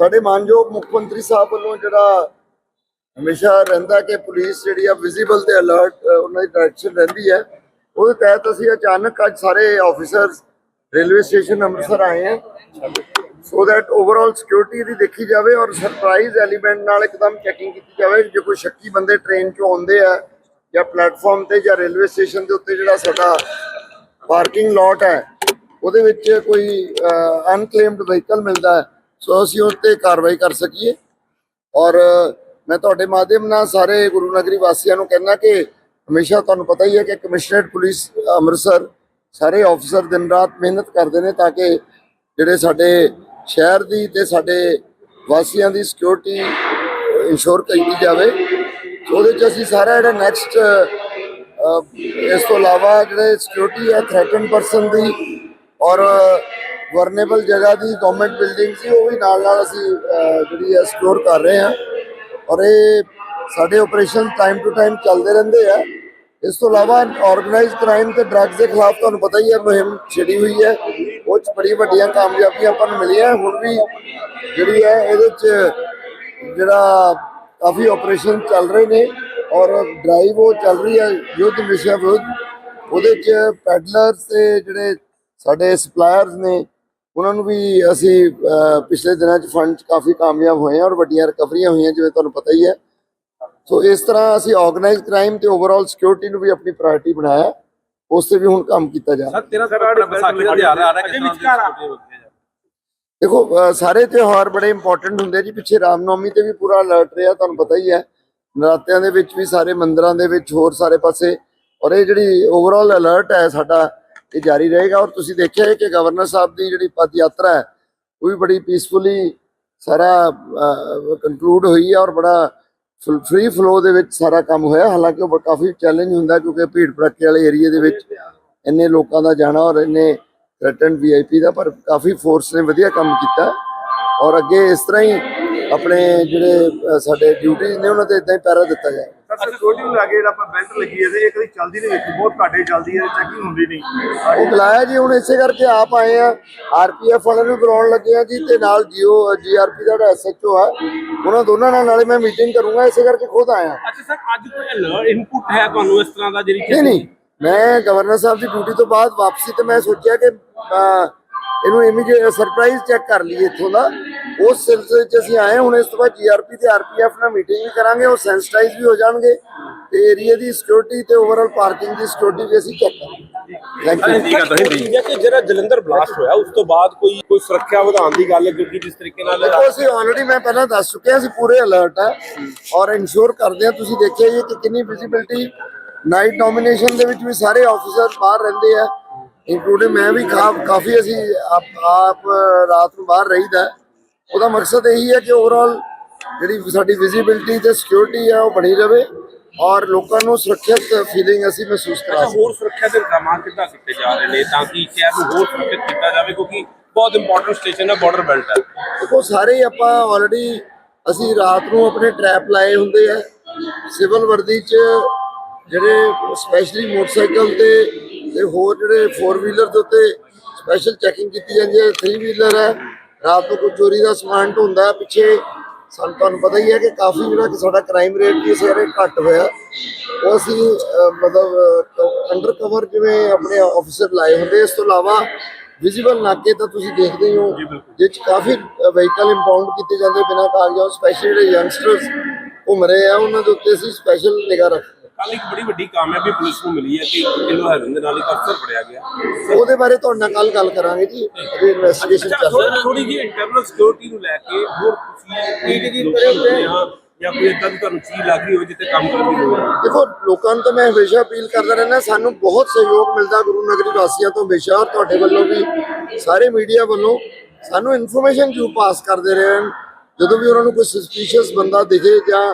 ਸਾਡੇ ਮਾਨਯੋਗ ਮੁੱਖ ਮੰਤਰੀ ਸਾਹਿਬ ਵੱਲੋਂ ਜਿਹੜਾ ਹਮੇਸ਼ਾ ਰਹਿੰਦਾ ਕਿ ਪੁਲਿਸ ਜਿਹੜੀ ਆ ਵਿਜ਼ੀਬਲ ਤੇ ਅਲਰਟ ਉਹਨਾਂ ਦੀ ਡਾਇਰੈਕਸ਼ਨ ਰਹਿੰਦੀ ਹੈ। ਉਹਦੇ ਤਹਿਤ ਅਸੀਂ ਅਚਾਨਕ ਅੱਜ ਸਾਰੇ ਆਫੀਸਰਸ ਰੇਲਵੇ ਸਟੇਸ਼ਨ ਅੰਮ੍ਰਿਤਸਰ ਆਏ ਹਾਂ। ਸੋ ਦੈਟ ਓਵਰਆਲ ਸਿਕਿਉਰਿਟੀ ਦੀ ਦੇਖੀ ਜਾਵੇ ਔਰ ਸਰਪ੍ਰਾਈਜ਼ ਐਲੀਮੈਂਟ ਨਾਲ ਇੱਕਦਮ ਚੈਕਿੰਗ ਕੀਤੀ ਜਾਵੇ, ਜੇ ਕੋਈ ਸ਼ੱਕੀ ਬੰਦੇ ਟ੍ਰੇਨ 'ਚੋਂ ਆਉਂਦੇ ਆ ਜਾਂ ਪਲੇਟਫਾਰਮ ਤੇ ਜਾਂ ਰੇਲਵੇ ਸਟੇਸ਼ਨ ਦੇ ਉੱਤੇ ਜਿਹੜਾ ਸਾਡਾ ਪਾਰਕਿੰਗ ਲੋਟ ਹੈ ਉਹਦੇ ਵਿੱਚ ਕੋਈ ਅਨਕਲੇਮਡ ਵਹੀਕਲ ਮਿਲਦਾ ਹੈ, ਸੋ ਅਸੀਂ ਉਸ ਤੇ ਕਾਰਵਾਈ ਕਰ ਸਕੀਏ। ਔਰ ਮੈਂ ਤੁਹਾਡੇ ਮਾਧਿਅਮ ਨਾਲ ਸਾਰੇ ਗੁਰੂ ਨਗਰੀ ਵਾਸੀਆਂ ਨੂੰ ਕਹਿਣਾ ਕਿ ਹਮੇਸ਼ਾ ਤੁਹਾਨੂੰ ਪਤਾ ਹੀ ਹੈ ਕਿ ਕਮਿਸ਼ਨਰੇਟ ਪੁਲਿਸ, ਅੰਮ੍ਰਿਤਸਰ, ਸਾਰੇ ਆਫੀਸਰ ਦਿਨ ਰਾਤ ਮਿਹਨਤ ਕਰਦੇ ਨੇ ਤਾਂ ਕਿ ਜਿਹੜੇ ਸਾਡੇ ਸ਼ਹਿਰ ਦੀ ਤੇ ਸਾਡੇ ਵਾਸੀਆਂ ਦੀ ਸਿਕਿਉਰਿਟੀ ਇੰਸ਼ੋਰ ਕੀਤੀ ਜਾਵੇ। ਉਹਦੇ ਚ ਅਸੀਂ ਸਾਰਾ ਜਿਹੜਾ ਨੈਕਸਟ ਇਸ ਤੋਂ ਇਲਾਵਾ ਜਿਹੜੇ ਸਿਕਿਉਰਿਟੀ ਹੈ ਥ੍ਰੈਟਨ ਪਰਸਨ ਦੀ ਔਰ ਵਰਨੇਬਲ ਜਗ੍ਹਾ ਦੀ ਗਵਰਨਮੈਂਟ ਬਿਲਡਿੰਗ ਸੀ, ਉਹ ਵੀ ਨਾਲ ਨਾਲ ਅਸੀਂ ਜਿਹੜੀ ਹੈ ਸਿਕਿਉਰ ਕਰ ਰਹੇ ਹਾਂ। ਔਰ ਇਹ ਸਾਡੇ ਆਪਰੇਸ਼ਨ ਟਾਈਮ ਟੂ ਟਾਈਮ ਚੱਲਦੇ ਰਹਿੰਦੇ ਆ। ਇਸ ਤੋਂ ਇਲਾਵਾ ਆਰਗੇਨਾਈਜ਼ਡ ਕ੍ਰਾਈਮ ਤੇ ਡਰੱਗਸ ਦੇ ਖਿਲਾਫ ਤੁਹਾਨੂੰ ਪਤਾ ਹੀ ਹੈ, ਮੁਹਿੰਮ ਛਿੜੀ ਹੋਈ ਹੈ। ਉਹ ਚ ਬੜੀ ਵੱਡੀਆਂ ਕਾਮਯਾਬੀਆਂ ਆਪਾਂ ਨੂੰ ਮਿਲੀਆਂ। ਹੁਣ ਵੀ ਜਿਹੜੀ ਹੈ, ਇਹਦੇ ਚ ਜਿਹੜਾ ਕਾਫੀ ਆਪਰੇਸ਼ਨ ਚੱਲ ਰਹੇ ਨੇ। ਔਰ ਡਰਾਈਵ ਉਹ ਚੱਲ ਰਹੀ ਹੈ, ਯੁੱਧ ਨਸ਼ਾ ਵਿਰੁੱਧ। ਉਹਦੇ ਚ ਪੈਡਲਰਸ ਤੇ ਜਿਹੜੇ ਸਾਡੇ ਸਪਲਾਇਰਸ ਨੇ ਉਹਨਾਂ ਨੂੰ ਵੀ ਅਸੀਂ ਪਿਛਲੇ ਦਿਨਾਂ ਚ ਫੰਡ ਚ ਕਾਫੀ ਕਾਮਯਾਬ ਹੋਏ ਹਾਂ ਔਰ ਵੱਡੀਆਂ ਰਿਕਵਰੀਆਂ ਹੋਈਆਂ ਜਿਵੇਂ ਤੁਹਾਨੂੰ ਪਤਾ ਹੀ ਹੈ। ਸੋ ਇਸ ਤਰ੍ਹਾਂ ਅਸੀਂ ਆਰਗੇਨਾਈਜ਼ਡ ਕ੍ਰਾਈਮ ਤੇ ਓਵਰਆਲ ਸਿਕਿਉਰਿਟੀ ਨੂੰ ਵੀ ਆਪਣੀ ਪ੍ਰਾਇੋਰਟੀ ਬਣਾਇਆ। ਉਸ ਤੇ ਵੀ ਹੁਣ ਕੰਮ ਕੀਤਾ ਜਾ ਰਿਹਾ। ਸਰ ਵਿਸਾਖੀ ਦਾ ਆ। ਰਿਹਾ ਆ ਦੇਖੋ ਸਾਰੇ ਤਿਉਹਾਰ ਬੜੇ ਇੰਪੋਰਟੈਂਟ ਹੁੰਦੇ ਜੀ। ਪਿੱਛੇ ਰਾਮਨੌਮੀ ਤੇ ਵੀ ਪੂਰਾ ਅਲਰਟ ਰਿਹਾ ਤੁਹਾਨੂੰ ਪਤਾ ਹੀ ਹੈ। ਨਰਾਤਿਆਂ ਦੇ ਵਿੱਚ ਵੀ ਸਾਰੇ ਮੰਦਰਾਂ ਦੇ ਵਿੱਚ ਹੋਰ ਸਾਰੇ ਪਾਸੇ। ਔਰ ਇਹ ਜਿਹੜੀ ਓਵਰਆਲ ਅਲਰਟ ਹੈ ਸਾਡਾ ਇਹ ਜਾਰੀ ਰਹੇਗਾ ਔਰ ਤੁਸੀਂ ਦੇਖਿਆ ਹੈ ਕਿ ਗਵਰਨਰ ਸਾਹਿਬ ਦੀ ਜਿਹੜੀ ਪਦ ਯਾਤਰਾ ਹੈ, ਉਹ ਵੀ ਬੜੀ ਪੀਸਫੁਲੀ ਸਾਰਾ ਕੰਕਲੂਡ ਹੋਈ ਹੈ ਔਰ ਬੜਾ ਫ੍ਰੀ ਫਲੋ ਦੇ ਵਿੱਚ ਸਾਰਾ ਕੰਮ ਹੋਇਆ। ਹਾਲਾਂਕਿ ਉਹ ਕਾਫੀ ਚੈਲੰਜ ਹੁੰਦਾ ਕਿਉਂਕਿ ਭੀੜ ਭੜੱਕੇ ਵਾਲੇ ਏਰੀਆ ਦੇ ਵਿੱਚ ਇੰਨੇ ਲੋਕਾਂ ਦਾ ਜਾਣਾ ਔਰ ਇੰਨੇ ਥ੍ਰੈਟਨ ਵੀਆਈਪੀ ਦਾ, ਪਰ ਕਾਫੀ ਫੋਰਸ ਨੇ ਵਧੀਆ ਕੰਮ ਕੀਤਾ। ਔਰ ਅੱਗੇ ਇਸ ਤਰ੍ਹਾਂ ਹੀ ਆਪਣੇ ਜਿਹੜੇ ਸਾਡੇ ਡਿਊਟੀਆਂ ਨੇ, ਉਹਨਾਂ ਤੇ ਇਦਾਂ ਹੀ ਪੈਰਾ ਦਿੱਤਾ ਜਾਏ। ਸਰ ਸਿਕਿਉਰਿਟੀ ਨੂੰ ਲਾਗੇ ਜਿਹੜਾ ਆਪਾਂ ਬੈਲਟ ਲੱਗੀ ਹੈ ਤੇ ਇਹ ਕਦੀ ਚੱਲਦੀ ਨਹੀਂ ਵੇਖੀ ਬਹੁਤ ਘਾਟੇ ਚੱਲਦੀ ਹੈ ਚੈਕਿੰਗ ਹੁੰਦੀ ਨਹੀਂ। ਉਹ ਬੁਲਾਇਆ ਜੀ ਹੁਣ ਇਸੇ ਕਰਕੇ ਆਪ ਆਏ ਆ। ਆਰਪੀਐਫ ਵਾਲਿਆਂ ਨੂੰ ਬੁਲਾਉਣ ਲੱਗੇ ਆ ਜੀ ਤੇ ਨਾਲ ਜੀਓ ਜੀਆਰਪੀ ਦਾ ਜਿਹੜਾ ਐਸਐਚਓ ਆ ਉਹਨਾਂ ਦੋਨਾਂ ਨਾਲ ਨਾਲੇ ਮੈਂ ਮੀਟਿੰਗ ਕਰੂੰਗਾ ਇਸੇ ਕਰਕੇ ਖੁਦ ਆਇਆ। ਅੱਛਾ ਸਰ ਅੱਜ ਕੋਈ ਅਲਰਟ ਇਨਪੁਟ ਹੈ ਤੁਹਾਨੂੰ ਇਸ ਤਰ੍ਹਾਂ ਦਾ ਜਿਹੜੀ ਨਹੀਂ ਨਹੀਂ ਮੈਂ ਗਵਰਨਰ ਸਾਹਿਬ ਦੀ ਡਿਊਟੀ ਤੋਂ ਬਾਅਦ ਵਾਪਸੀ ਤੇ ਮੈਂ ਸੋਚਿਆ ਕਿ ਇਹਨੂੰ ਇਮੀਡੀਏਟ ਸਰਪ੍ਰਾਈਜ਼ ਚੈੱਕ ਕਰ ਲਈਏ ਇੱਥੋਂ ਦਾ। ਉਸ ਸਿਲਸਿਲੇ 'ਚ ਅਸੀਂ ਆਏ ਹੁਣ ਇਸ ਤੋਂ ਬਾਅਦ ਜੀਆਰਪੀ ਤੇ ਆਰਪੀਐਫ ਨਾਲ ਮੀਟਿੰਗ ਵੀ ਕਰਾਂਗੇ ਉਹ ਸੈਂਸਿਟਾਈਜ਼ ਵੀ ਹੋ ਜਾਣਗੇ ਤੇ ਏਰੀਆ ਦੀ ਸਿਕਿਉਰਿਟੀ ਤੇ ਓਵਰਆਲ ਪਾਰਕਿੰਗ ਦੀ ਸਿਕਿਉਰਿਟੀ ਵੀ ਅਸੀਂ ਚੈੱਕ ਕਰਾਂਗੇ। ਜਿਹੜਾ ਜਲੰਧਰ ਬਲਾਸਟ ਹੋਇਆ ਉਸ ਤੋਂ ਬਾਅਦ ਕੋਈ ਕੋਈ ਸੁਰੱਖਿਆ ਵਧਾਉਣ ਦੀ ਗੱਲ ਕਿਉਂਕਿ ਜਿਸ ਤਰੀਕੇ ਨਾਲ ਦੇਖੋ ਅਸੀਂ ਆਲਰੇਡੀ ਮੈਂ ਪਹਿਲਾਂ ਦੱਸ ਚੁੱਕਿਆ ਅਸੀਂ ਪੂਰੇ ਅਲਰਟ ਹੈ ਔਰ ਇਨਸ਼ੋਰ ਕਰਦੇ ਹਾਂ ਤੁਸੀਂ ਦੇਖਿਆ ਜੀ ਕਿ ਕਿੰਨੀ ਵਿਜ਼ਿਬਿਲਟੀ ਨਾਈਟ ਡੋਮੀਨੇਸ਼ਨ ਦੇ ਵਿੱਚ ਵੀ ਸਾਰੇ ਆਫੀਸਰ ਬਾਹਰ ਰਹਿੰਦੇ ਆ। ਇਨਕਲੂਡਿੰਗ ਮੈਂ ਵੀ ਕਾਫੀ ਅਸੀਂ ਆਪ ਆਪ ਰਾਤ ਨੂੰ ਬਾਹਰ ਰਹੀਦਾ। ਉਹਦਾ ਮਕਸਦ ਇਹੀ ਹੈ ਕਿ ਓਵਰਆਲ ਜਿਹੜੀ ਸਾਡੀ ਵਿਜ਼ਿਬਿਲਟੀ ਤੇ ਸਿਕਿਉਰਿਟੀ ਹੈ ਉਹ ਬਣੀ ਰਵੇ ਔਰ ਲੋਕਾਂ ਨੂੰ ਸੁਰੱਖਿਅਤ ਫੀਲਿੰਗ ਅਸੀਂ ਮਹਿਸੂਸ ਕਰਾ ਸਕੀਏ ਹੋਰ ਸੁਰੱਖਿਆ ਦੇ ਇੰਤਜ਼ਾਮਾਂ ਕਿੱਦਾਂ ਕੀਤੇ ਜਾ ਰਹੇ ਨੇ ਤਾਂ ਕਿ ਸ਼ਹਿਰ ਨੂੰ ਹੋਰ ਸੁਰੱਖਿਅਤ ਕੀਤਾ ਜਾਵੇ ਕਿਉਂਕਿ ਬਹੁਤ ਇੰਪੋਰਟੈਂਟ ਸਟੇਸ਼ਨ ਹੈ ਬਾਰਡਰ ਬੈਲਟ ਹੈ। ਦੇਖੋ ਸਾਰੇ ਆਪਾਂ ਆਲਰੇਡੀ ਅਸੀਂ ਰਾਤ ਨੂੰ ਆਪਣੇ ਟਰੈਪ ਲਾਏ ਹੁੰਦੇ ਆ। ਸਿਵਲ ਵਰਦੀ 'ਚ ਜਿਹੜੇ ਸਪੈਸ਼ਲੀ ਮੋਟਰਸਾਈਕਲ ਤੇ ਤੇ ਹੋਰ ਜਿਹੜੇ 4 ਵੀਲਰ ਦੇ ਉੱਤੇ ਸਪੈਸ਼ਲ ਚੈਕਿੰਗ ਕੀਤੀ ਜਾਂਦੀ ਹੈ 3 ਵੀਲਰ ਹੈ। ਰਾਤ ਨੂੰ ਕੋਈ ਚੋਰੀ ਦਾ ਸਮਾਨ ਢੁੰਦਾ ਪਿੱਛੇ ਸਾਨੂੰ ਤੁਹਾਨੂੰ ਪਤਾ ਹੀ ਹੈ ਕਿ ਕਾਫੀ ਜਿਹੜਾ ਕਿ ਸਾਡਾ ਕ੍ਰਾਈਮ ਰੇਟ ਵੀ ਏਰੀਏ ਘੱਟ ਹੋਇਆ। ਉਹ ਅਸੀਂ ਮਤਲਬ ਅੰਡਰ ਕਵਰ ਜਿਵੇਂ ਆਪਣੇ ਆਫੀਸਰ ਲਾਏ ਹੁੰਦੇ ਇਸ ਤੋਂ ਇਲਾਵਾ ਵਿਜ਼ੀਬਲ ਨਾਕੇ ਤਾਂ ਤੁਸੀਂ ਦੇਖਦੇ ਹੀ ਹੋ ਜਿਹ 'ਚ ਕਾਫੀ ਵਹੀਕਲ ਇੰਪਾਊਂਡ ਕੀਤੇ ਜਾਂਦੇ ਬਿਨਾਂ ਕਾਗਜ਼ਾਂ ਸਪੈਸ਼ਲੀ ਜਿਹੜੇ ਯੰਗਸਟਰਸ ਘੁੰਮ ਰਹੇ ਆ ਉਹਨਾਂ ਦੇ ਉੱਤੇ ਅਸੀਂ ਸਪੈਸ਼ਲ ਨਿਗਾਹ ਰੱਖਦੇ ਹਾਂ ਕੱਲ ਇੱਕ ਬੜੀ ਵੱਡੀ ਕਾਮਯਾਬੀ ਪੁਲਿਸ ਨੂੰ ਮਿਲੀ ਹੈ ਕਿ ਕਿਲੋ ਹੈਰਨ ਦੇ ਨਾਲ ਇੱਕ ਅਫਸਰ ਫੜਿਆ ਗਿਆ। ਉਹਦੇ ਬਾਰੇ ਤੁਹਾਡੇ ਨਾਲ ਕੱਲ ਗੱਲ ਕਰਾਂਗੇ ਜੀ ਅਜੇ ਇਨਵੈਸਟੀਗੇਸ਼ਨ ਚੱਲ ਰਹੀ ਹੈ ਥੋੜੀ ਜਿਹੀ ਇੰਟਰਨਲ ਸਿਕਿਉਰਿਟੀ ਨੂੰ ਲੈ ਕੇ ਹੋਰ ਤੁਸੀਂ ਕੀ ਕੀ ਕਰੇ ਹੋਏ ਆ ਜਾਂ ਕੋਈ ਇਦਾਂ ਦੀ ਤੁਹਾਨੂੰ ਚੀਜ਼ ਲੱਗ ਰਹੀ ਹੋਵੇ ਜਿੱਥੇ ਕੰਮ ਕਰਨ ਦੀ ਲੋੜ ਹੈ। ਦੇਖੋ ਲੋਕਾਂ ਨੂੰ ਤਾਂ ਮੈਂ ਹਮੇਸ਼ਾ ਅਪੀਲ ਕਰਦਾ ਰਹਿੰਦਾ ਸਾਨੂੰ ਬਹੁਤ ਸਹਿਯੋਗ ਮਿਲਦਾ ਗੁਰੂ ਨਗਰੀ ਵਾਸੀਆਂ ਤੋਂ ਹਮੇਸ਼ਾ ਤੁਹਾਡੇ ਵੱਲੋਂ ਵੀ ਸਾਰੇ ਮੀਡੀਆ ਵੱਲੋਂ ਸਾਨੂੰ ਇਨਫੋਰਮੇਸ਼ਨ ਜੂ ਪਾਸ ਕਰਦੇ ਰਹੇ ਹਨ ਜਦੋਂ ਵੀ ਉਹਨਾਂ ਨੂੰ ਕੋਈ ਸਸਪੀਸ਼ੀਅਸ ਬੰਦਾ ਦਿਖੇ ਜਾਂ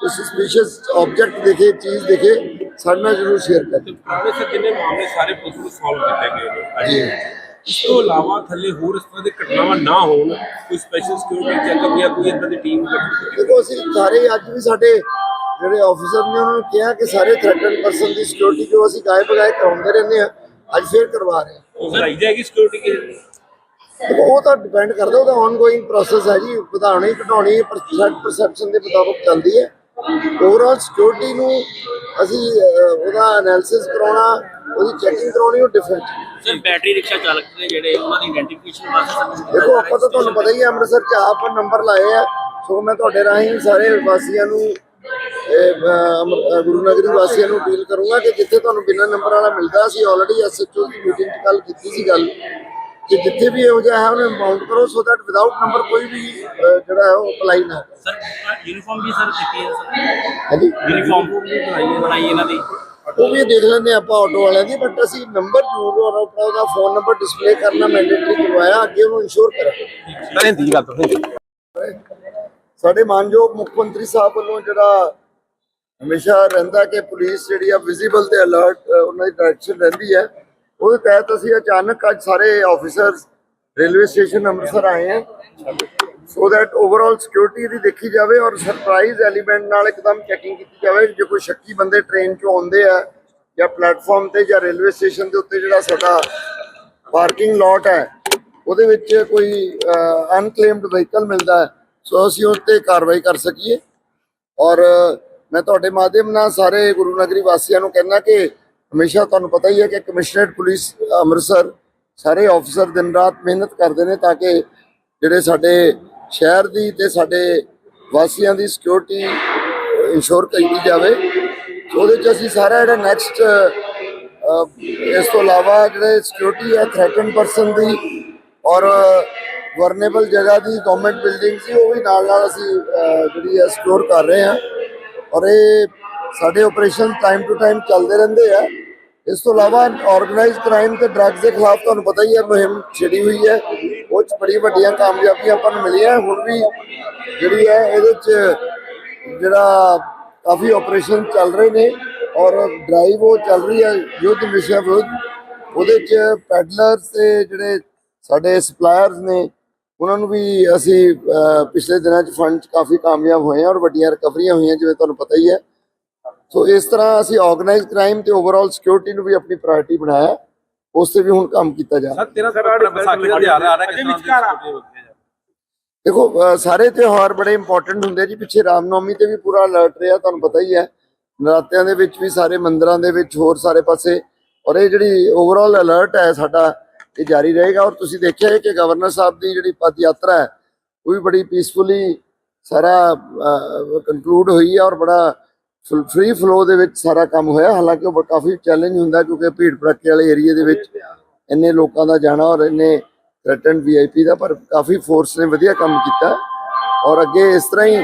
ਸਸਪੀਸ਼ੀਅਸ ਆਬਜੈਕਟ ਦਿਖੇ ਚੀਜ਼ ਦਿਖੇ ਸਾਡੇ ਨਾਲ ਜ਼ਰੂਰ ਸ਼ੇਅਰ ਕरें ਪੁਰਾਣੇ ਸੇ ਜਿੰਨੇ ਮਾਮਲੇ ਸਾਰੇ ਪੁਲਿਸ ਨੂੰ ਸੋਲਵ ਕੀਤੇ ਗਏ ਨੇ। ਜੀ। ਇਸ ਤੋਂ ਇਲਾਵਾ ਥੱਲੇ ਹੋਰ ਇਸ ਤਰ੍ਹਾਂ ਦੀ ਘਟਨਾਵਾਂ ਨਾ ਹੋਣ ਕੋਈ ਸਪੈਸ਼ਲ ਸਿਕਿਉਰਿਟੀ ਚੈੱਕਅਪ ਜਾਂ ਕੋਈ ਇਦਾਂ ਦੀ ਟੀਮ ਗਠਿਤ ਦੇਖੋ ਅਸੀਂ ਸਾਰੇ ਅੱਜ ਵੀ ਸਾਡੇ ਜਿਹੜੇ ਆਫੀਸਰ ਨੇ ਉਹਨਾਂ ਨੂੰ ਕਿਹਾ ਕਿ ਸਾਰੇ ਥ੍ਰੈਟਨ ਪਰਸਨ ਦੀ ਸਿਕਿਉਰਿਟੀ ਜੋ ਅਸੀਂ ਗਾਇਬ ਗਾਇਬ ਕਰਾਉਂਦੇ ਰਹਿੰਦੇ ਆ ਅੱਜ ਫੇਰ ਕਰਵਾ ਰਹੇ ਹਾਂ। ਵਧਾਈ ਜਾਏਗੀ ਸਿਕਿਉਰਿਟੀ ਦੇਖੋ ਉਹ ਤਾਂ ਡਿਪੈਂਡ ਕਰਦਾ ਉਹਦਾ ਆਨਗੋਇੰਗ ਪ੍ਰੋਸੈਸ ਹੈ ਜੀ ਵਧਾਉਣੀ ਘਟਾਉਣੀ ਪਰਸੈਪਸ਼ਨ ਦੇ ਮੁਤਾਬਕ ਚੱਲਦੀ ਹੈ। ਓਵਰਆਲ ਸਿਕਿਉਰਿਟੀ ਨੂੰ ਅਸੀਂ ਉਹਦਾ ਐਨਾਲਿਸਿਸ ਕਰਾਉਣਾ ਉਹਦੀ ਚੈਕਿੰਗ ਕਰਾਉਣੀ ਉਹ ਡਿਫਰੈਂਟ ਸਰ ਬੈਟਰੀ ਰਿਕਸ਼ਾ ਚਾਲਕ ਨੇ ਜਿਹੜੇ ਉਹਨਾਂ ਦੀ ਆਇਡੈਂਟੀਫਿਕੇਸ਼ਨ ਵਾਸਤੇ ਦੇਖੋ ਆਪਾਂ ਤਾਂ ਤੁਹਾਨੂੰ ਪਤਾ ਹੀ ਹੈ ਅੰਮ੍ਰਿਤਸਰ ਚ ਆਪ ਨੰਬਰ ਲਾਏ ਆ ਸੋ ਮੈਂ ਤੁਹਾਡੇ ਰਾਹੀਂ ਸਾਰੇ ਵਾਸੀਆਂ ਨੂੰ ਗੁਰੂ ਨਗਰੀ ਵਾਸੀਆਂ ਨੂੰ ਅਪੀਲ ਕਰੂੰਗਾ ਕਿ ਜਿੱਥੇ ਤੁਹਾਨੂੰ ਬਿਨਾਂ ਨੰਬਰ ਵਾਲਾ ਮਿਲਦਾ ਸੀ ਆਲਰੇਡੀ ਐਸਐਚਓ ਦੀ ਮੀਟਿੰਗ 'ਚ ਕੱਲ ਕੀਤੀ ਸੀ ਗੱਲ। ਕਿ ਜਿੱਥੇ ਵੀ ਇਹੋ ਜਿਹਾ ਹੈ ਉਹਨੂੰ ਬਾਉਂਡ ਕਰੋ ਸੋ ਦੈਟ ਵਿਦਆਊਟ ਨੰਬਰ ਕੋਈ ਵੀ ਅਹ, ਜਿਹੜਾ ਹੈ ਉਹ ਅਪਲਾਈ ਨਾ ਕਰੇ ਸਰ ਯੂਨੀਫਾਰਮ ਵੀ ਸਰ ਕੀਤੀ ਹੈ ਸਰ? ਹਾਂਜੀ? ਯੂਨੀਫਾਰਮ ਬਣਾਈ ਹੈ ਇਹਨਾਂ ਦੀ? ਉਹ ਵੀ ਦੇਖ ਲੈਂਦੇ ਆਪਾਂ ਆਟੋ ਵਾਲਿਆਂ ਦੀ ਬਟ ਅਸੀਂ ਨੰਬਰ ਜ਼ਰੂਰ ਔਰ ਆਪਣਾ ਉਹਦਾ ਫੋਨ ਨੰਬਰ ਡਿਸਪਲੇ ਕਰਨਾ ਮੈਂਡੇਟਰੀ ਕਰਵਾਇਆ ਅੱਗੇ ਉਹਨੂੰ ਇਨਸ਼ੋਰ ਕਰਾਂਗੇ। ਸਰ ਹਿੰਦੀ ਗੱਲ ਤੋਂ ਹਿੰਦੀ ਸਾਡੇ ਮਾਨਯੋਗ ਮੁੱਖ ਮੰਤਰੀ ਸਾਹਿਬ ਵੱਲੋਂ ਜਿਹੜਾ ਹਮੇਸ਼ਾ ਰਹਿੰਦਾ ਕਿ ਪੁਲਿਸ ਜਿਹੜੀ ਆ ਵਿਜ਼ੀਬਲ ਤੇ ਅਲਰਟ ਉਹਨਾਂ ਦੀ ਡਾਇਰੈਕਸ਼ਨ ਰਹਿੰਦੀ ਹੈ। ਉਹਦੇ ਤਹਿਤ ਅਸੀਂ ਅਚਾਨਕ ਅੱਜ ਸਾਰੇ ਆਫੀਸਰਸ ਰੇਲਵੇ ਸਟੇਸ਼ਨ ਅੰਮ੍ਰਿਤਸਰ ਆਏ ਹਾਂ। ਸੋ ਦੈਟ ਓਵਰਆਲ ਸਿਕਿਉਰਿਟੀ ਦੀ ਦੇਖੀ ਜਾਵੇ ਔਰ ਸਰਪ੍ਰਾਈਜ਼ ਐਲੀਮੈਂਟ ਨਾਲ ਇੱਕਦਮ ਚੈਕਿੰਗ ਕੀਤੀ ਜਾਵੇ, ਜੇ ਕੋਈ ਸ਼ੱਕੀ ਬੰਦੇ ਟ੍ਰੇਨ 'ਚੋਂ ਆਉਂਦੇ ਆ ਜਾਂ ਪਲੇਟਫਾਰਮ ਤੇ ਜਾਂ ਰੇਲਵੇ ਸਟੇਸ਼ਨ ਦੇ ਉੱਤੇ ਜਿਹੜਾ ਸਾਡਾ ਪਾਰਕਿੰਗ ਲੋਟ ਹੈ, ਉਹਦੇ ਵਿੱਚ ਕੋਈ ਅਨਕਲੇਮਡ ਵਹੀਕਲ ਮਿਲਦਾ ਹੈ ਸੋ ਅਸੀਂ ਉਸ ਤੇ ਕਾਰਵਾਈ ਕਰ ਸਕੀਏ। ਔਰ ਮੈਂ ਤੁਹਾਡੇ ਮਾਧਿਅਮ ਨਾਲ ਸਾਰੇ ਗੁਰੂ ਨਗਰੀ ਵਾਸੀਆਂ ਨੂੰ ਕਹਿਣਾ ਕਿ ਹਮੇਸ਼ਾ ਤੁਹਾਨੂੰ ਪਤਾ ਹੀ ਹੈ ਕਿ ਕਮਿਸ਼ਨਰੇਟ ਪੁਲਿਸ, ਅੰਮ੍ਰਿਤਸਰ ਸਾਰੇ ਆਫੀਸਰ ਦਿਨ ਰਾਤ ਮਿਹਨਤ ਕਰਦੇ ਨੇ ਤਾਂ ਕਿ ਜਿਹੜੇ ਸਾਡੇ ਸ਼ਹਿਰ ਦੀ ਤੇ ਸਾਡੇ ਵਾਸੀਆਂ ਦੀ ਸਿਕਿਉਰਿਟੀ ਇੰਸ਼ੋਰ ਕੀਤੀ ਜਾਵੇ। ਉਹਦੇ ਚ ਅਸੀਂ ਸਾਰਾ ਜਿਹੜਾ ਨੈਕਸਟ ਇਸ ਤੋਂ ਇਲਾਵਾ ਜਿਹੜੇ ਸਿਕਿਉਰਿਟੀ ਹੈ ਥ੍ਰੈਟਨ ਪਰਸਨ ਦੀ ਔਰ ਵਰਨੇਬਲ ਜਗ੍ਹਾ ਦੀ ਗਵਰਨਮੈਂਟ ਬਿਲਡਿੰਗ ਸੀ, ਉਹ ਵੀ ਨਾਲ ਨਾਲ ਅਸੀਂ ਜਿਹੜੀ ਹੈ ਸਿਕਿਉਰ ਕਰ ਰਹੇ ਹਾਂ। ਔਰ ਇਹ ਸਾਡੇ ਆਪਰੇਸ਼ਨ ਟਾਈਮ ਟੂ ਟਾਈਮ ਚੱਲਦੇ ਰਹਿੰਦੇ ਆ। ਇਸ ਤੋਂ ਇਲਾਵਾ ਆਰਗੇਨਾਈਜ਼ਡ ਕ੍ਰਾਈਮ ਤੇ ਡਰੱਗਸ ਦੇ ਖਿਲਾਫ ਤੁਹਾਨੂੰ ਪਤਾ ਹੀ ਹੈ, ਮੁਹਿੰਮ ਛਿੜੀ ਹੋਈ ਹੈ। ਉਹ ਚ ਬੜੀ ਵੱਡੀਆਂ ਕਾਮਯਾਬੀਆਂ ਆਪਾਂ ਨੂੰ ਮਿਲੀਆਂ। ਹੁਣ ਵੀ ਜਿਹੜੀ ਹੈ, ਇਹਦੇ ਚ ਜਿਹੜਾ ਕਾਫੀ ਆਪਰੇਸ਼ਨ ਚੱਲ ਰਹੇ ਨੇ ਔਰ ਡਰਾਈਵ ਉਹ ਚੱਲ ਰਹੀ ਹੈ, ਯੁੱਧ ਨਸ਼ਾ ਵਿਰੁੱਧ। ਉਹਦੇ ਚ ਪੈਡਲਰਸ ਤੇ ਜਿਹੜੇ ਸਾਡੇ ਸਪਲਾਇਰਸ ਨੇ, ਉਹਨਾਂ ਨੂੰ ਵੀ ਅਸੀਂ ਪਿਛਲੇ ਦਿਨਾਂ ਚ ਫੰਡ ਚ ਕਾਫੀ ਕਾਮਯਾਬ ਹੋਏ ਹਾਂ ਔਰ ਵੱਡੀਆਂ ਰਿਕਵਰੀਆਂ ਹੋਈਆਂ, ਜਿਵੇਂ ਤੁਹਾਨੂੰ ਪਤਾ ਹੀ ਹੈ। ਸੋ ਇਸ ਤਰ੍ਹਾਂ ਅਸੀਂ ਆਰਗੇਨਾਈਜ਼ ਕ੍ਰਾਈਮ ਤੇ ਓਵਰਆਲ ਸਿਕਿਉਰਿਟੀ ਨੂੰ ਵੀ ਆਪਣੀ ਪ੍ਰਾਇੋਰਟੀ ਬਣਾਇਆ। ਉਸ ਤੇ ਵੀ ਹੁਣ ਕੰਮ ਕੀਤਾ ਜਾ ਰਿਹਾ। ਸਰ ਤੇਰਾ ਸਰ ਵਿਸਾਖੀ ਦਾ ਤਿਉਹਾਰ ਆ ਰਿਹਾ ਕਿਸ ਤਰ੍ਹਾਂ ਦੀ ਦੇਖੋ ਸਾਰੇ ਤਿਉਹਾਰ ਬੜੇ ਇੰਪੋਰਟੈਂਟ ਹੁੰਦੇ ਜੀ। ਪਿੱਛੇ ਰਾਮਨੌਮੀ ਤੇ ਵੀ ਪੂਰਾ ਅਲਰਟ ਰਿਹਾ ਤੁਹਾਨੂੰ ਪਤਾ ਹੀ ਹੈ। ਨਰਾਤਿਆਂ ਦੇ ਵਿੱਚ ਵੀ ਸਾਰੇ ਮੰਦਿਰਾਂ ਦੇ ਵਿੱਚ ਹੋਰ ਸਾਰੇ ਪਾਸੇ। ਔਰ ਇਹ ਜਿਹੜੀ ਓਵਰਆਲ ਅਲਰਟ ਹੈ ਸਾਡਾ ਇਹ ਜਾਰੀ ਰਹੇਗਾ। ਔਰ ਤੁਸੀਂ ਦੇਖਿਆ ਹੈ ਕਿ ਗਵਰਨਰ ਸਾਹਿਬ ਦੀ ਜਿਹੜੀ ਪਦ ਯਾਤਰਾ ਹੈ ਉਹ ਵੀ ਬੜੀ ਪੀਸਫੁਲੀ ਸਾਰਾ ਕੰਕਲੂਡ ਹੋਈ ਹੈ ਔਰ ਬੜਾ ਫ੍ਰੀ ਫਲੋ ਦੇ ਵਿੱਚ ਸਾਰਾ ਕੰਮ ਹੋਇਆ। ਹਾਲਾਂਕਿ ਉਹ ਕਾਫੀ ਚੈਲੰਜ ਹੁੰਦਾ ਕਿਉਂਕਿ ਭੀੜ ਭੜੱਕੇ ਵਾਲੇ ਏਰੀਆ ਦੇ ਵਿੱਚ ਇੰਨੇ ਲੋਕਾਂ ਦਾ ਜਾਣਾ ਔਰ ਇੰਨੇ ਥ੍ਰੈਟਨਡ ਵੀਆਈਪੀ ਦਾ, ਪਰ ਕਾਫੀ ਫੋਰਸ ਨੇ ਵਧੀਆ ਕੰਮ ਕੀਤਾ। ਔਰ ਅੱਗੇ ਇਸ ਤਰ੍ਹਾਂ ਹੀ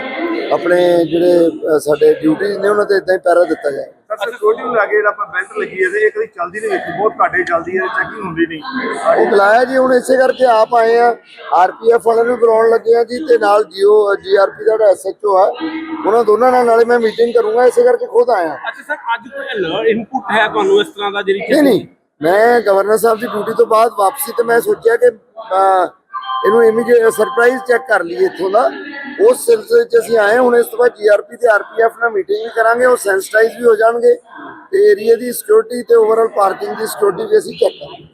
ਆਪਣੇ ਜਿਹੜੇ ਸਾਡੇ ਡਿਊਟੀਆਂ ਨੇ ਉਹਨਾਂ ਤੇ ਇਦਾਂ ਹੀ ਪੈਰਾ ਦਿੱਤਾ ਜਾਏ। ਸਰ ਸਿਕਿਉਰਿਟੀ ਨੂੰ ਲੱਗੇ ਜਿਹੜਾ ਆਪਾਂ ਬੈਲਟ ਲੱਗੀ ਹੈ ਤੇ ਇੱਕ ਦੀ ਚੱਲਦੀ ਨਹੀਂ ਵੇਖੀ ਬਹੁਤ ਘਾਟੇ ਚੱਲਦੀ ਹੈ ਚੈਕਿੰਗ ਹੁੰਦੀ ਨਹੀਂ। ਉਹ ਬੁਲਾਇਆ ਜੀ ਹੁਣ ਇਸੇ ਕਰਕੇ ਆਪ ਆਏ ਆ। ਆਰਪੀਐਫ ਵਾਲਿਆਂ ਨੂੰ ਬੁਲਾਉਣ ਲੱਗੇ ਆ ਜੀ ਤੇ ਨਾਲ ਜੀਓ ਜੀਆਰਪੀ ਦਾ ਜਿਹੜਾ ਐਸਐਚਓ ਆ ਉਹਨਾਂ ਦੋਨਾਂ ਨਾਲ ਨਾਲੇ ਮੈਂ ਮੀਟਿੰਗ ਕਰੂੰਗਾ ਇਸੇ ਕਰਕੇ ਖੁਦ ਆਇਆ। ਅੱਛਾ ਸਰ ਅੱਜ ਕੋਈ ਅਲਰਟ ਇਨਪੁਟ ਹੈ ਤੁਹਾਨੂੰ ਇਸ ਤਰ੍ਹਾਂ ਦਾ ਜਿਹੜੀ ਨਹੀਂ ਨਹੀਂ ਮੈਂ ਗਵਰਨਰ ਸਾਹਿਬ ਦੀ ਡਿਊਟੀ ਤੋਂ ਬਾਅਦ ਵਾਪਸੀ ਤੇ ਮੈਂ ਸੋਚਿਆ ਕਿ ਇਹਨੂੰ ਇਮੀਡੀਏਟ ਸਰਪ੍ਰਾਈਜ਼ ਚੈੱਕ ਕਰ ਲਈਏ ਇੱਥੋਂ ਦਾ। ਉਸ ਸਿਲਸਿਲੇ 'ਚ ਅਸੀਂ ਆਏ ਹੁਣ ਇਸ ਤੋਂ ਬਾਅਦ ਜੀਆਰਪੀ ਤੇ ਆਰਪੀਐਫ ਨਾਲ ਮੀਟਿੰਗ ਵੀ ਕਰਾਂਗੇ। ਉਹ ਸੈਂਸਿਟਾਈਜ਼ ਵੀ ਹੋ ਜਾਣਗੇ ਤੇ ਏਰੀਆ ਦੀ ਸਿਕਿਉਰਿਟੀ ਤੇ ਓਵਰਆਲ ਪਾਰਕਿੰਗ ਦੀ ਸਿਕਿਉਰਿਟੀ ਵੀ ਅਸੀਂ ਚੈੱਕ ਕਰਾਂਗੇ।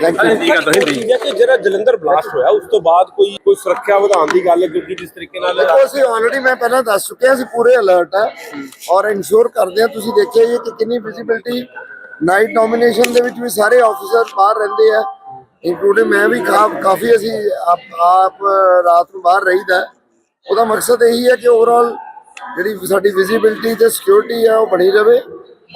ਥੈਂਕ ਯੂ ਠੀਕ ਹੈ ਹਿੰਦੀ ਹੈ ਕਿ ਜਿਹੜਾ ਜਲੰਧਰ ਬਲਾਸਟ ਹੋਇਆ ਉਸ ਤੋਂ ਬਾਅਦ ਕੋਈ ਕੋਈ ਸੁਰੱਖਿਆ ਵਧਾਉਣ ਦੀ ਗੱਲ ਕਿਉਂਕਿ ਜਿਸ ਤਰੀਕੇ ਨਾਲ ਦੇਖੋ ਅਸੀਂ ਆਲਰੇਡੀ ਮੈਂ ਪਹਿਲਾਂ ਦੱਸ ਚੁੱਕਿਆ ਅਸੀਂ ਪੂਰੇ ਅਲਰਟ ਆ ਔਰ ਇਨਸ਼ੋਰ ਕਰਦੇ ਆ ਤੁਸੀਂ ਦੇਖਿਆ ਹੀ ਹੈ ਕਿ ਕਿੰਨੀ ਵਿਜ਼ਿਬਿਲਟੀ ਨਾਈਟ ਡੋਮੀਨੇਸ਼ਨ ਦੇ ਵਿੱਚ ਵੀ ਸਾਰੇ ਆਫੀਸਰ ਬਾਹਰ ਰਹਿੰਦੇ ਆ ਇਨਕਲੂਡਿੰਗ ਮੈਂ ਵੀ ਕਾਫੀ ਅਸੀਂ ਆਪ ਆਪ ਰਾਤ ਨੂੰ ਬਾਹਰ ਰਹੀਦਾ। ਉਹਦਾ ਮਕਸਦ ਇਹੀ ਹੈ ਕਿ ਓਵਰਆਲ ਜਿਹੜੀ ਸਾਡੀ ਵਿਜ਼ਿਬਿਲਟੀ ਤੇ ਸਿਕਿਉਰਿਟੀ ਆ ਉਹ ਬਣੀ ਰਵੇ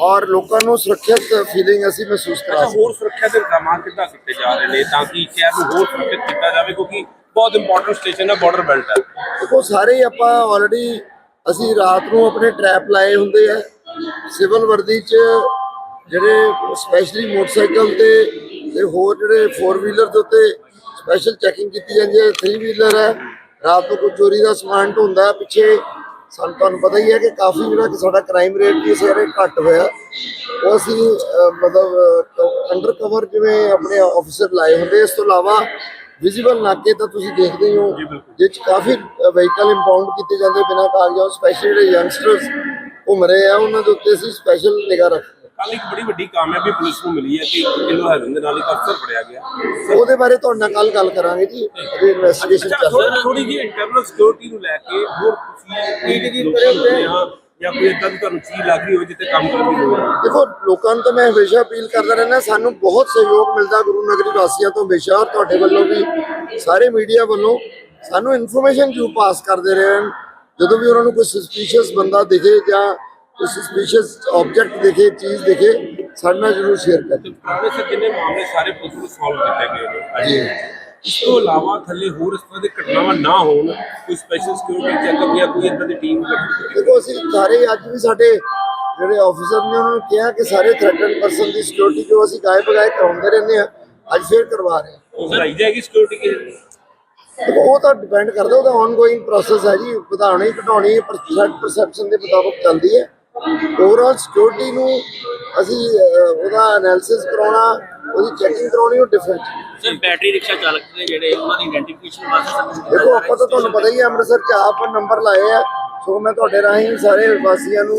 ਔਰ ਲੋਕਾਂ ਨੂੰ ਸੁਰੱਖਿਅਤ ਫੀਲਿੰਗ ਅਸੀਂ ਮਹਿਸੂਸ ਕਰਾ ਹੋਰ ਸੁਰੱਖਿਆ ਦੇ ਇੰਤਜ਼ਾਮਾਂ ਕਿੱਦਾਂ ਕੀਤੇ ਜਾ ਰਹੇ ਨੇ? ਤਾਂ ਕਿ ਸ਼ਹਿਰ ਨੂੰ ਹੋਰ ਸੁਰੱਖਿਅਤ ਕੀਤਾ ਜਾਵੇ ਕਿਉਂਕਿ ਬਹੁਤ ਇੰਪੋਰਟੈਂਟ ਸਟੇਸ਼ਨ ਹੈ ਬਾਰਡਰ ਬੈਲਟ ਹੈ। ਦੇਖੋ ਸਾਰੇ ਆਪਾਂ ਆਲਰੇਡੀ ਅਸੀਂ ਰਾਤ ਨੂੰ ਆਪਣੇ ਟਰੈਪ ਲਾਏ ਹੁੰਦੇ ਆ। ਸਿਵਲ ਵਰਦੀ 'ਚ ਜਿਹੜੇ ਸਪੈਸ਼ਲੀ ਮੋਟਰਸਾਈਕਲ ਤੇ ਤੇ ਹੋਰ ਜਿਹੜੇ 4 ਵੀਲਰ ਦੇ ਉੱਤੇ ਸਪੈਸ਼ਲ ਚੈਕਿੰਗ ਕੀਤੀ ਜਾਂਦੀ ਹੈ। 3 ਵੀਲਰ ਹੈ। ਰਾਤ ਨੂੰ ਕੋਈ ਚੋਰੀ ਦਾ ਸਮਾਨ ਢੁੰਦਾ ਪਿੱਛੇ ਸਾਨੂੰ ਤੁਹਾਨੂੰ ਪਤਾ ਹੀ ਹੈ ਕਿ ਕਾਫੀ ਜਿਹੜਾ ਕਿ ਸਾਡਾ ਕ੍ਰਾਈਮ ਰੇਟ ਵੀ ਇਸ ਵਾਰੇ ਘੱਟ ਹੋਇਆ। ਉਹ ਅਸੀਂ ਮਤਲਬ ਅੰਡਰ ਕਵਰ ਜਿਵੇਂ ਆਪਣੇ ਆਫੀਸਰ ਲਾਏ ਹੁੰਦੇ ਇਸ ਤੋਂ ਇਲਾਵਾ ਵਿਜ਼ੀਬਲ ਨਾਕੇ ਤਾਂ ਤੁਸੀਂ ਦੇਖਦੇ ਹੀ ਹੋ ਜਿਹ 'ਚ ਕਾਫੀ ਵਹੀਕਲ ਇੰਪਾਊਂਡ ਕੀਤੇ ਜਾਂਦੇ ਬਿਨਾਂ ਕਾਗਜ਼ਾਂ ਸਪੈਸ਼ਲੀ ਜਿਹੜੇ ਯੰਗਸਟਰਸ ਘੁੰਮ ਰਹੇ ਆ ਉਹਨਾਂ ਦੇ ਉੱਤੇ ਅਸੀਂ ਸਪੈਸ਼ਲ ਨਿਗਾਹ ਰੱਖਦੇ ਕੱਲ ਇੱਕ ਬੜੀ ਵੱਡੀ ਕਾਮਯਾਬੀ ਪੁਲਿਸ ਨੂੰ ਮਿਲੀ ਹੈ ਕਿ 1 ਕਿਲੋ ਹੈਰੋਇਨ ਦੇ ਨਾਲ ਇੱਕ ਅਫਸਰ ਫੜਿਆ ਗਿਆ। ਉਹਦੇ ਬਾਰੇ ਤੁਹਾਡੇ ਨਾਲ ਕੱਲ ਗੱਲ ਕਰਾਂਗੇ ਜੀ ਅਜੇ ਇਨਵੈਸਟੀਗੇਸ਼ਨ ਚੱਲ ਰਹੀ। ਹੈ ਥੋੜੀ ਜਿਹੀ ਇੰਟਰਨਲ ਸਿਕਿਉਰਿਟੀ ਨੂੰ ਲੈ ਕੇ ਹੋਰ ਤੁਸੀਂ ਕੀ ਕੀ ਆ ਜਾਂ ਕੋਈ ਇਦਾਂ ਦੀ ਤੁਹਾਨੂੰ ਚੀਜ਼ ਲੱਗ ਰਹੀ ਹੋਵੇ ਜਿੱਥੇ ਕੰਮ ਕਰਨ ਦੀ ਲੋੜ ਹੈ ਦੇਖੋ ਲੋਕਾਂ ਨੂੰ ਤਾਂ ਮੈਂ ਹਮੇਸ਼ਾ ਅਪੀਲ ਕਰਦਾ ਰਹਿੰਦਾ ਸਾਨੂੰ ਬਹੁਤ ਸਹਿਯੋਗ ਮਿਲਦਾ ਗੁਰੂ ਨਗਰੀ ਵਾਸੀਆਂ ਤੋਂ ਹਮੇਸ਼ਾ ਔਰ ਤੁਹਾਡੇ ਵੱਲੋਂ ਵੀ ਸਾਰੇ ਮੀਡੀਆ ਵੱਲੋਂ। ਸਾਨੂੰ ਇਨਫੋਰਮੇਸ਼ਨ ਜੂ ਪਾਸ ਕਰਦੇ ਰਹੇ ਹਨ ਜਦੋਂ ਵੀ ਉਹਨਾਂ ਨੂੰ ਕੋਈ ਸਸਪੀਸ਼ੀਅਸ ਬੰਦਾ ਦਿਖੇ ਜਾਂ ਸਸਪੀਸ਼ੀਅਸ ਆਬਜੈਕਟ ਦਿਖੇ ਚੀਜ਼ ਦਿਖੇ ਸਾਡੇ ਨਾਲ ਜ਼ਰੂਰ ਸ਼ੇਅਰ ਕਰੇ ਪੁਰਾਣੇ ਸੇ ਜਿੰਨੇ ਮਾਮਲੇ ਸਾਰੇ ਪੁਲਿਸ ਨੂੰ ਸੋਲਵ ਕੀਤੇ ਗਏ ਨੇ? ਇਸ ਤੋਂ ਇਲਾਵਾ ਥੱਲੇ ਹੋਰ ਇਸ ਤਰ੍ਹਾਂ ਦੇ ਘਟਨਾਵਾਂ ਨਾ ਹੋਣ ਕੋਈ ਸਪੈਸ਼ਲ ਸਿਕਿਉਰਿਟੀ ਚੈੱਕਅਪ ਜਾਂ ਕੋਈ ਇਦਾਂ ਦੀ ਟੀਮ ਦੇਖੋ ਅਸੀਂ ਸਾਰੇ ਅੱਜ ਵੀ ਸਾਡੇ ਜਿਹੜੇ ਆਫੀਸਰ ਨੇ ਉਹਨਾਂ ਨੂੰ ਕਿਹਾ ਕਿ ਸਾਰੇ ਥ੍ਰੈਟਨ ਪਰਸਨ ਦੀ ਸਿਕਿਉਰਿਟੀ ਜੋ ਅਸੀਂ ਗਾਇਬ ਬਗਾਏ ਕਰਾਉਂਦੇ ਰਹਿੰਦੇ ਆ ਅੱਜ ਫੇਰ ਕਰਵਾ ਰਹੇ ਹਾਂ। ਵਧਾਈ ਜਾਏਗੀ ਸਿਕਿਉਰਿਟੀ ਕਿਸੇ ਉਹ ਤਾਂ ਡਿਪੈਂਡ ਕਰਦਾ ਉਹਦਾ ਆਨਗੋਇੰਗ ਪ੍ਰੋਸੈਸ ਹੈ ਜੀ ਵਧਾਉਣੀ ਘਟਾਉਣੀ ਪਰਸੈਪਸ਼ਨ ਦੇ ਮੁਤਾਬਕ ਚੱਲਦੀ ਹੈ। ਓਵਰਆਲ ਸਿਕਿਉਰਿਟੀ ਨੂੰ ਅਸੀਂ ਉਹਦਾ ਐਨਾਲਿਸਿਸ ਕਰਾਉਣਾ ਉਹਦੀ ਚੈਕਿੰਗ ਕਰਾਉਣੀ ਉਹ ਡਿਫਰੈਂਟ ਸਰ ਬੈਟਰੀ ਰਿਕਸ਼ਾ ਚਾਲਕ ਨੇ ਜਿਹੜੇ ਉਹਨਾਂ ਦੀ ਆਇਡੈਂਟੀਫਿਕੇਸ਼ਨ ਵਾਸਤੇ ਦੇਖੋ ਆਪਾਂ ਤਾਂ ਤੁਹਾਨੂੰ ਪਤਾ ਹੀ ਹੈ ਅੰਮ੍ਰਿਤਸਰ ਚ ਆਪ ਨੰਬਰ ਲਾਏ ਆ ਸੋ ਮੈਂ ਤੁਹਾਡੇ ਰਾਹੀਂ ਸਾਰੇ ਵਾਸੀਆਂ ਨੂੰ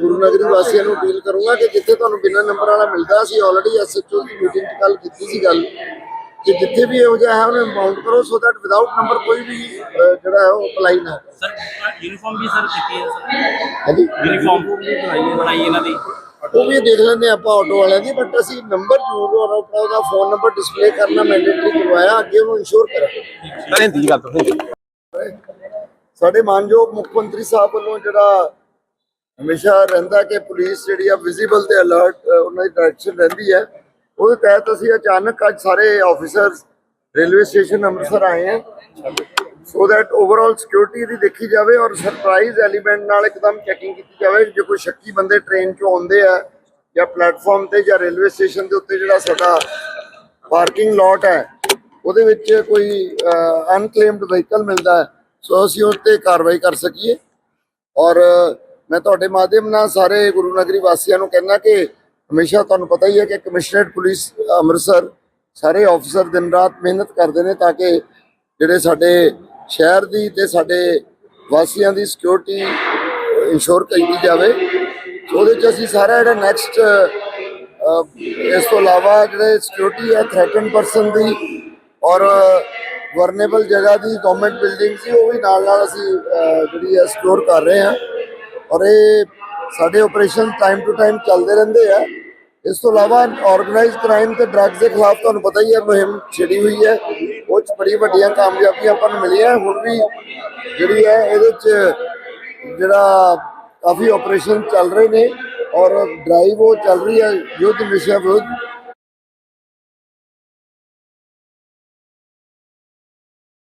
ਗੁਰੂ ਨਗਰੀ ਵਾਸੀਆਂ ਨੂੰ ਅਪੀਲ ਕਰੂੰਗਾ ਕਿ ਜਿੱਥੇ ਤੁਹਾਨੂੰ ਬਿਨਾਂ ਨੰਬਰ ਵਾਲਾ ਮਿਲਦਾ ਸੀ ਆਲਰੇਡੀ ਐਸਐਚਓ ਦੀ ਮੀਟਿੰਗ 'ਚ ਕੱਲ ਕੀਤੀ ਸੀ ਗੱਲ। ਕਿ ਜਿੱਥੇ ਵੀ ਇਹੋ ਜਿਹਾ ਹੈ ਉਹਨੂੰ ਬਾਉਂਡ ਕਰੋ ਸੋ ਦੈਟ ਵਿਦਆਊਟ ਨੰਬਰ ਕੋਈ ਵੀ ਅਹ, ਜਿਹੜਾ ਹੈ ਉਹ ਅਪਲਾਈ ਨਾ ਕਰੇ। ਸਰ ਯੂਨੀਫਾਰਮ ਵੀ ਸਰ ਕੀਤੀ ਹੈ ਸਰ? ਹਾਂਜੀ? ਯੂਨੀਫਾਰਮ ਬਣਾਈ ਇਹਨਾਂ ਦੀ? ਉਹ ਵੀ ਦੇਖ ਲੈਂਦੇ ਹਾਂ ਆਪਾਂ ਆਟੋ ਵਾਲਿਆਂ ਦੀ ਬਟ ਅਸੀਂ ਨੰਬਰ ਜ਼ਰੂਰ ਔਰ ਆਪਣਾ ਉਹਦਾ ਫੋਨ ਨੰਬਰ ਡਿਸਪਲੇ ਕਰਨਾ ਮੈਂਡੇਟਰੀ ਕਰਵਾਇਆ ਅੱਗੇ ਉਹਨੂੰ ਇਨਸ਼ੋਰ ਕਰਾਂਗੇ। ਸਾਡੇ ਮਾਨਯੋਗ ਮੁੱਖ ਮੰਤਰੀ ਸਾਹਿਬ ਵੱਲੋਂ ਜਿਹੜਾ ਹਮੇਸ਼ਾ ਰਹਿੰਦਾ ਕਿ ਪੁਲਿਸ ਜਿਹੜੀ ਆ ਵਿਜ਼ੀਬਲ ਤੇ ਅਲਰਟ ਉਹਨਾਂ ਦੀ ਡਾਇਰੈਕਸ਼ਨ ਰਹਿੰਦੀ ਹੈ। ਉਹਦੇ ਤਹਿਤ ਅਸੀਂ ਅਚਾਨਕ ਅੱਜ ਸਾਰੇ ਆਫੀਸਰਸ ਰੇਲਵੇ ਸਟੇਸ਼ਨ ਅੰਮ੍ਰਿਤਸਰ ਆਏ ਹਾਂ। ਸੋ ਦੈਟ ਓਵਰਆਲ ਸਿਕਿਉਰਿਟੀ ਦੀ ਦੇਖੀ ਜਾਵੇ ਔਰ ਸਰਪ੍ਰਾਈਜ਼ ਐਲੀਮੈਂਟ ਨਾਲ ਇੱਕਦਮ ਚੈਕਿੰਗ ਕੀਤੀ ਜਾਵੇ ਜੇ ਕੋਈ ਸ਼ੱਕੀ ਬੰਦੇ ਟ੍ਰੇਨ 'ਚੋਂ ਆਉਂਦੇ ਆ ਜਾਂ ਪਲੇਟਫਾਰਮ ਤੇ ਜਾਂ ਰੇਲਵੇ ਸਟੇਸ਼ਨ ਦੇ ਉੱਤੇ ਜਿਹੜਾ ਸਾਡਾ ਪਾਰਕਿੰਗ ਲੋਟ ਹੈ, ਉਹਦੇ ਵਿੱਚ ਕੋਈ ਅਨਕਲੇਮਡ ਵਹੀਕਲ ਮਿਲਦਾ ਹੈ ਸੋ ਅਸੀਂ ਉਸ ਤੇ ਕਾਰਵਾਈ ਕਰ ਸਕੀਏ। ਔਰ ਮੈਂ ਤੁਹਾਡੇ ਮਾਧਿਅਮ ਨਾਲ ਸਾਰੇ ਗੁਰੂ ਨਗਰੀ ਵਾਸੀਆਂ ਨੂੰ ਕਹਿਣਾ ਕਿ ਹਮੇਸ਼ਾ ਤੁਹਾਨੂੰ ਪਤਾ ਹੀ ਹੈ ਕਿ ਕਮਿਸ਼ਨਰੇਟ ਪੁਲਿਸ, ਅੰਮ੍ਰਿਤਸਰ ਸਾਰੇ ਆਫੀਸਰ ਦਿਨ ਰਾਤ ਮਿਹਨਤ ਕਰਦੇ ਨੇ ਤਾਂ ਕਿ ਜਿਹੜੇ ਸਾਡੇ ਸ਼ਹਿਰ ਦੀ ਤੇ ਸਾਡੇ ਵਾਸੀਆਂ ਦੀ ਸਿਕਿਉਰਿਟੀ ਇੰਸ਼ੋਰ ਕੀਤੀ ਜਾਵੇ। ਉਹਦੇ ਚ ਅਸੀਂ ਸਾਰਾ ਜਿਹੜਾ ਨੈਕਸਟ ਇਸ ਤੋਂ ਇਲਾਵਾ ਜਿਹੜੇ ਸਿਕਿਉਰਿਟੀ ਹੈ ਥ੍ਰੈਟਨ ਪਰਸਨ ਦੀ ਔਰ ਵਰਨੇਬਲ ਜਗ੍ਹਾ ਦੀ ਗਵਰਨਮੈਂਟ ਬਿਲਡਿੰਗ ਸੀ, ਉਹ ਵੀ ਨਾਲ ਨਾਲ ਅਸੀਂ ਜਿਹੜੀ ਹੈ ਸਿਕਿਉਰ ਕਰ ਰਹੇ ਹਾਂ। ਔਰ ਇਹ ਸਾਡੇ ਆਪਰੇਸ਼ਨ ਟਾਈਮ ਟੂ ਟਾਈਮ ਚੱਲਦੇ ਰਹਿੰਦੇ ਆ। ਇਸ ਤੋਂ ਇਲਾਵਾ ਆਰਗੇਨਾਈਜ਼ਡ ਕ੍ਰਾਈਮ ਤੇ ਡਰੱਗਸ ਦੇ ਖਿਲਾਫ ਤੁਹਾਨੂੰ ਪਤਾ ਹੀ ਹੈ, ਮੁਹਿੰਮ ਛਿੜੀ ਹੋਈ ਹੈ। ਉਹ ਚ ਬੜੀ ਵੱਡੀਆਂ ਕਾਮਯਾਬੀਆਂ ਆਪਾਂ ਨੂੰ ਮਿਲੀਆਂ ਹੁਣ ਵੀ ਜਿਹੜੀ ਹੈ, ਇਹਦੇ ਚ ਜਿਹੜਾ ਕਾਫੀ ਆਪਰੇਸ਼ਨ ਚੱਲ ਰਹੇ ਨੇ ਔਰ ਡਰਾਈਵ ਉਹ ਚੱਲ ਰਹੀ ਹੈ। ਯੁੱਧ ਨਸ਼ਾ ਵਿਰੁੱਧ